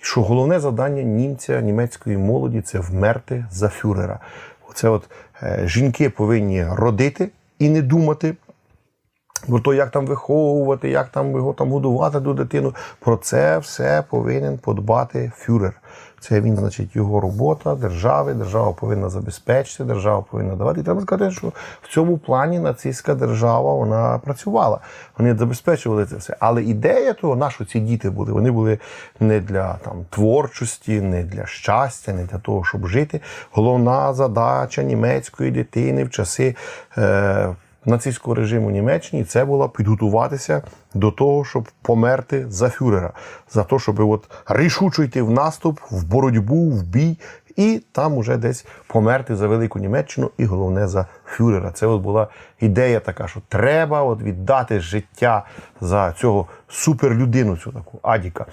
І що головне завдання німця, німецької молоді це вмерти за фюрера. Оце от е, жінки повинні родити і не думати. Про то, як там виховувати, як там його там годувати до дитину. Про це все повинен подбати фюрер. Це він, значить, його робота держави. Держава повинна забезпечити, держава повинна давати. І треба сказати, що в цьому плані нацистська держава вона працювала. Вони забезпечували це все. Але ідея того, на що ці діти були, вони були не для там творчості, не для щастя, не для того, щоб жити. Головна задача німецької дитини в часи. Е, нацистського режиму Німеччині це було підготуватися до того, щоб померти за фюрера, за те, щоб от рішуче йти в наступ, в боротьбу, в бій, і там уже десь померти за велику Німеччину, і головне за фюрера. Це от була ідея така, що треба от віддати життя за цього суперлюдину, цю таку Адіка.